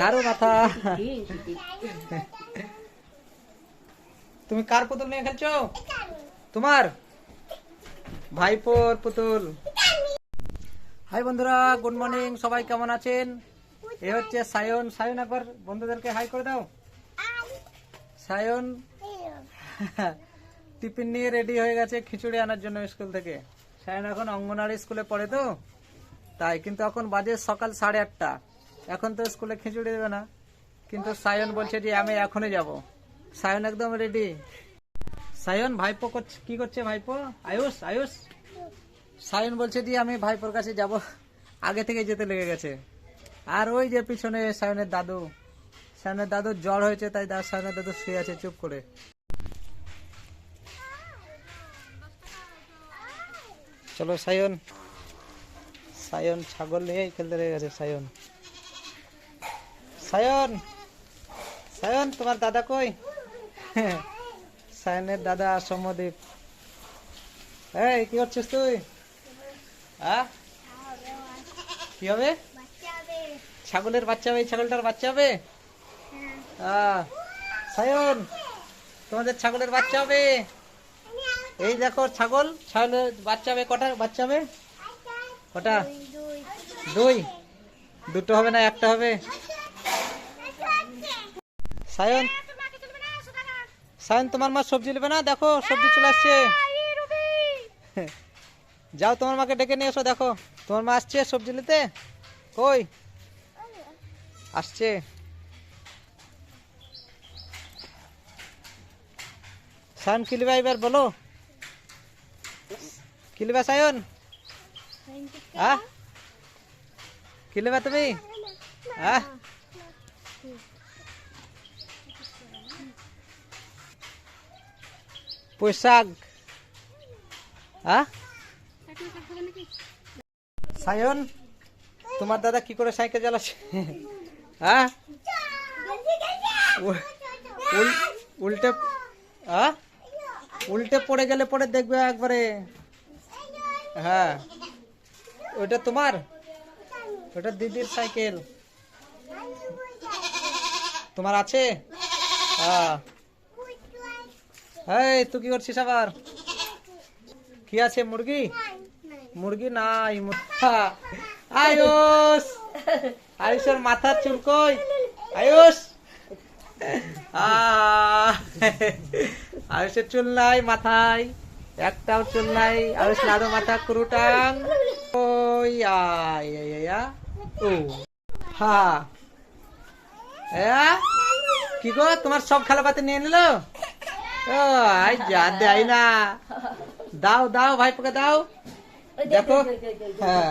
নাড়ু মাথা তুমি কার পুতুল নিয়ে খেলছো? তোমার? ভাইপোর পুতুল। হাই বন্ধুরা, গুড মর্নিং, সবাই কেমন আছেন? এ হচ্ছে সায়ন। সায়ন, একবার বন্ধুদেরকে হাই করে দাও। সায়ন, টিফিন নিয়ে রেডি হয়ে গেছে খিচুড়ি আনার জন্য স্কুল থেকে। সায়ন এখন অঙ্গনারী স্কুলে পড়ে তো? তাই, কিন্তু এখন বাজে সকাল সাড়ে আটটা। এখন তো স্কুলে খিচুড়ি দেবে না। কিন্তু সায়ন বলছে যে, আমি এখনই যাব। সায়ন একদম রেডি সায়ন, ভাইপো করছে- কি করছে ভাইপো? আয়ুষ আয়ুষ? সায়ন বলছে যে, আমি ভাইপোর কাছে যাব। আগে থেকে যেতে লেগে গেছে। আর ওই যে পিছনে সায়নের দাদু। সায়নের দাদুর জ্বর হয়েছে, তাই সায়নের দাদু শুয়ে আছে চুপ করে। চলো সায়ন। সায়ন ছাগল নিয়েই খেলতে লেগে গেছে, সায়ন। সায়ন। সায়ন, তোমার দাদা কই? সায়নের দাদা সমদ্বীপ এই, কি করছিস তুই? কি হবে? ছাগলের বাচ্চা হবে ছাগলটার বাচ্চা হবে? সায়ন, তোমাদের ছাগলের বাচ্চা হবে? এই দেখো, ছাগল, ছাগলের বাচ্চা হবে, কটা বাচ্চা হবে? কটা? দুই। দুটো হবে না, একটা হবে? সায়ন সায়ন তোমার মা সবজি নেবে না? দেখো সবজি চলে আসছে। যাও তোমার মাকে ডেকে নিয়ে এসো দেখো। তোমার মা আসছে সবজি নিতে? কই? আসছে। সায়ন কিলিবা এবার বলো? কিলিবা সায়ন? হ্যাঁ কিলিবা তুমি? হ্যাঁ পোশাক হ্যাঁ সায়ন তোমার দাদা কি করে সাইকেল চালাচ্ছে? হ্যাঁ? উল্টে হ্যাঁ? উল্টে পড়ে গেলে পরে দেখবে একবারে। হ্যাঁ। ওটা তোমার? ওটা দিদির সাইকেল। তোমার আছে? হ্যাঁ। এই, তুই কি করছিস আবার? কি আছে, মুরগি? মুরগি নাই মুথা আয়ুষ! আয়ুষের মাথার চুল কই? আয়ুষ! আয়ুষের চুল নাই মাথায়, একটাও চুল নাই। আয়ুষ লাড়ু মাথা কুরুটাং। ওই, আয় ও, হা? কি গো, তোমার সব খেলাপাতি নিয়ে নিল? আই যা দেয় না দাও দাও ভাইপোকে দাও দেখো হ্যাঁ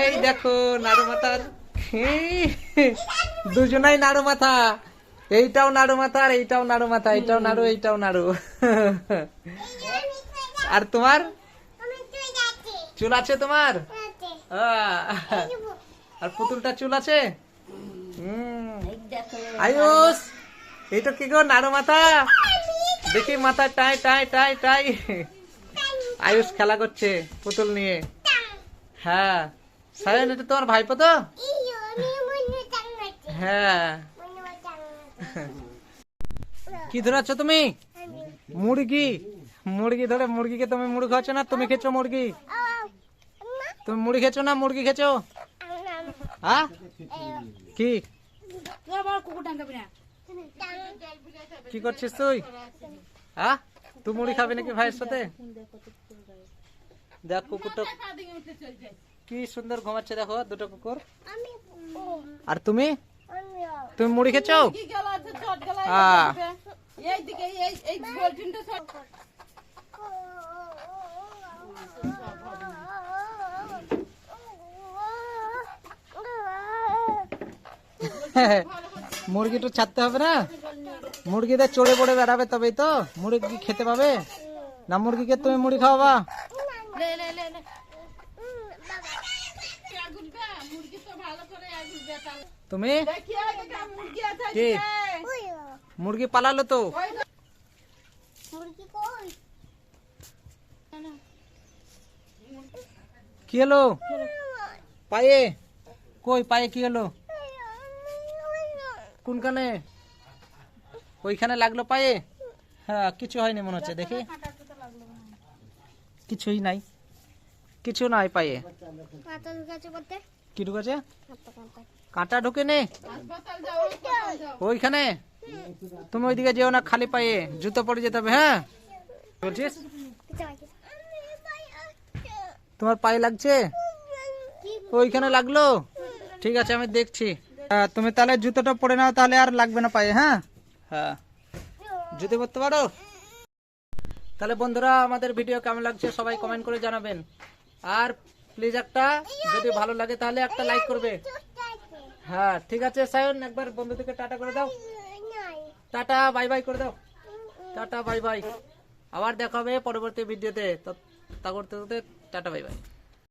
এই দেখো নাড়ু মাথার দুজনাই নাড়ু মাথা এইটাও নাড়ু মাথা আর এইটাও নাড়ু মাথা এইটাও নাড়ু এইটাও নাড়ু আর তোমার চুল আছে তোমার আহ, আর পুতুলটা চুল আছে হুম আয়ুষ এইটা কি গো নাড়ু মাথা? দেখি মাথা টাই টাই টাই টাই। আয়ুষ খেলা করছে পুতুল নিয়ে। হ্যাঁ। সায়ন এটা তোমার ভাইপো তো? হ্যাঁ। কি ধরাচ্ছ তুমি? মুরগি। মুরগি ধরে মুরগিকে তুমি মুড়ি খাচ্ছ না? তুমি খেছো মুরগি? তুমি মুড়ি খেছো না মুরগি খেছো হ্যাঁ কি? কি করছিস তুই? হ্যাঁ? তুই মুড়ি খাবি নাকি ভাইয়ের সাথে? দেখ কুকুরটা কি সুন্দর ঘুমাচ্ছে দেখো, দুটো কুকুর। আর তুমি? তুমি মুড়ি খেছো হ্যাঁ মুরগিটা ছাড়তে হবে না? মুরগিদের চড়ে পড়ে বেড়াবে তবেই তো। মুরগি খেতে পাবে? না মুরগিকে তুমি মুড়ি খাওয়াবা? তুমি? মুরগি পালালো তো। কি হলো? পায়ে? কই পায়ে কি হলো? কোনখানে? ওইখানে লাগল পায়ে? হ্যাঁ কিছু হয়নি মনে হচ্ছে দেখি। কিছুই নাই। কিছু নাই পায়ে। কি ঢুকেছে? কাঁটা ঢুকে নে ওইখানে? তুমি ওইদিকে যেও না খালি পায়ে। জুতো পরে যেতে হবে হ্যাঁ? বলছিস? তোমার পায়ে লাগছে? ওইখানে লাগল? ঠিক আছে আমি দেখছি। তুমি তাহলে জুতোটা পরে নাও, তাহলে আর লাগবে না পায়ে হ্যাঁ? হ্যাঁ। জুতো পরতে পারো? তাহলে বন্ধুরা, আমাদের ভিডিও কেমন লাগছে সবাই কমেন্ট করে জানাবেন। আর প্লিজ একটা, যদি ভালো লাগে তাহলে একটা লাইক করবে। হ্যাঁ ঠিক আছে, সায়ন, একবার বন্ধুদেরকে টাটা করে দাও। টাটা বাই বাই করে দাও। টাটা বাই বাই আবার দেখা হবে পরবর্তী ভিডিওতে তো। করতে করতে টাটা বাই বাই